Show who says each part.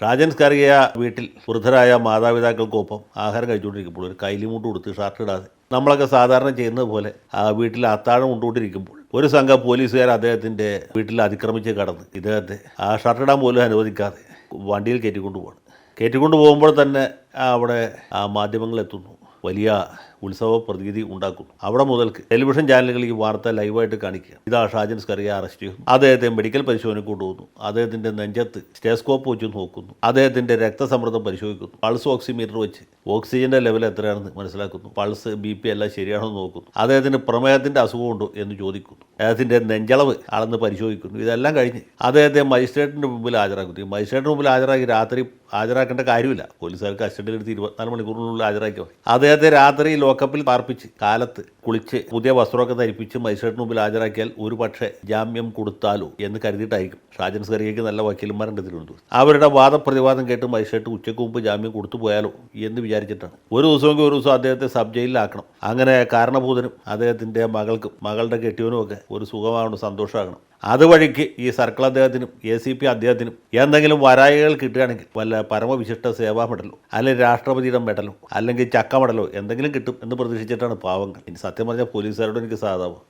Speaker 1: ഷാജൻ കറിയ വീട്ടിൽ വൃദ്ധരായ മാതാപിതാക്കൾക്കൊപ്പം ആഹാരം കഴിച്ചുകൊണ്ടിരിക്കുമ്പോൾ ഒരു കൈലിമുട്ട് കൊടുത്ത് ഷർട്ട് ഇടാതെ നമ്മളൊക്കെ സാധാരണ ചെയ്യുന്നത് പോലെ ആ വീട്ടിൽ അത്താഴം കൊണ്ടുകൊണ്ടിരിക്കുമ്പോൾ ഒരു സംഘം പോലീസുകാർ അദ്ദേഹത്തിന്റെ വീട്ടിൽ അതിക്രമിച്ച് കടന്ന് ഇദ്ദേഹത്തെ ആ ഷർട്ട് ഇടാൻ പോലും അനുവദിക്കാതെ വണ്ടിയിൽ കയറ്റിക്കൊണ്ട് പോവാണ് കയറ്റിക്കൊണ്ട് പോകുമ്പോൾ തന്നെ അവിടെ ആ മാധ്യമങ്ങൾ എത്തുന്നു. വലിയ ഉത്സവ പ്രതീതി ഉണ്ടാക്കും. അവിടെ മുതൽ ടെലിവിഷൻ ചാനലുകൾ ഈ വാർത്ത ലൈവായിട്ട് കാണിക്കുക. ഇതാ ഷാജൻ സ്കറിയ അറസ്റ്റ് ചെയ്യുന്നു അദ്ദേഹത്തെ മെഡിക്കൽ പരിശോധന കൊണ്ടുപോകുന്നു അദ്ദേഹത്തിന്റെ നെഞ്ചത്ത് സ്റ്റേസ്കോപ്പ് വെച്ച് നോക്കുന്നു. അദ്ദേഹത്തിന്റെ രക്തസമ്മർദ്ദം പരിശോധിക്കുന്നു. പൾസ് ഓക്സിമീറ്റർ വെച്ച് ഓക്സിജന്റെ ലെവൽ എത്രയാണെന്ന് മനസ്സിലാക്കുന്നു. പൾസ് ബി പി എല്ലാം ശരിയാണോ എന്ന് നോക്കുന്നു. അദ്ദേഹത്തിന് പ്രമേഹത്തിന്റെ അസുഖമുണ്ടോ എന്ന് ചോദിക്കുന്നു. അദ്ദേഹത്തിന്റെ നെഞ്ചളവ് അളന്ന് പരിശോധിക്കുന്നു. ഇതെല്ലാം കഴിഞ്ഞ് അദ്ദേഹത്തെ മജിസ്ട്രേറ്റിന്റെ മുമ്പിൽ ഹാജരാക്കുന്നു. ഈ മജിസ്ട്രേറ്റിന് മുമ്പിൽ ഹാജരാക്കി രാത്രി ഹാജരാക്കേണ്ട കാര്യമില്ല. പോലീസുകാർ കസ്റ്റഡിയിൽ എടുത്ത് ഇരുപത്തിനാല് മണിക്കൂറിനുള്ളിൽ ഹാജരാക്കി അദ്ദേഹത്തെ രാത്രി ലോക്കപ്പിൽ പാർപ്പിച്ച് കാലത്ത് കുളിച്ച് പുതിയ വസ്ത്രമൊക്കെ ധരിപ്പിച്ച് മജിസ്ട്രേറ്റിന് മുമ്പിൽ ഹാജരാക്കിയാൽ ഒരു പക്ഷേ ജാമ്യം കൊടുത്താലോ എന്ന് കരുതിയിട്ടായിരിക്കും. ഷാജൻ സ്കറിയയ്ക്ക് നല്ല വക്കീലന്മാരുണ്ട് തിരുവനന്തപുരം അവരുടെ വാദപ്രതിവാദം കേട്ട് മജിസ്ട്രേറ്റ് ഉച്ചയ്ക്ക് മുമ്പ് ജാമ്യം കൊടുത്തു പോയാലോ എന്ന് വിചാരിച്ചിട്ടാണ്. ഒരു ദിവസമെങ്കിൽ ഒരു ദിവസം അദ്ദേഹത്തെ സബ് ജയിലിലാക്കണം. അങ്ങനെ കാരണഭൂതനും അദ്ദേഹത്തിന്റെ മകൾക്കും മകളുടെ കെട്ടിയവനും ഒക്കെ ഒരു സുഖമാകണം സന്തോഷമാകണം. അതുവഴിക്ക് ഈ സർക്കിൾ അദ്ദേഹത്തിനും എ സി പി അദ്ദേഹത്തിനും എന്തെങ്കിലും വരായികൾ കിട്ടുകയാണെങ്കിൽ വല്ല പരമവിശിഷ്ട സേവാ മെഡലോ അല്ലെങ്കിൽ രാഷ്ട്രപതിയുടെ മെഡലോ അല്ലെങ്കിൽ ചക്ക മെഡലോ എന്തെങ്കിലും കിട്ടും. എന്ന് പ്രതീക്ഷിച്ചിട്ടാണ് പാവങ്ങൾ. ഇനി സത്യം പറഞ്ഞാൽ പോലീസുകാരോട് എനിക്ക് സാധാവും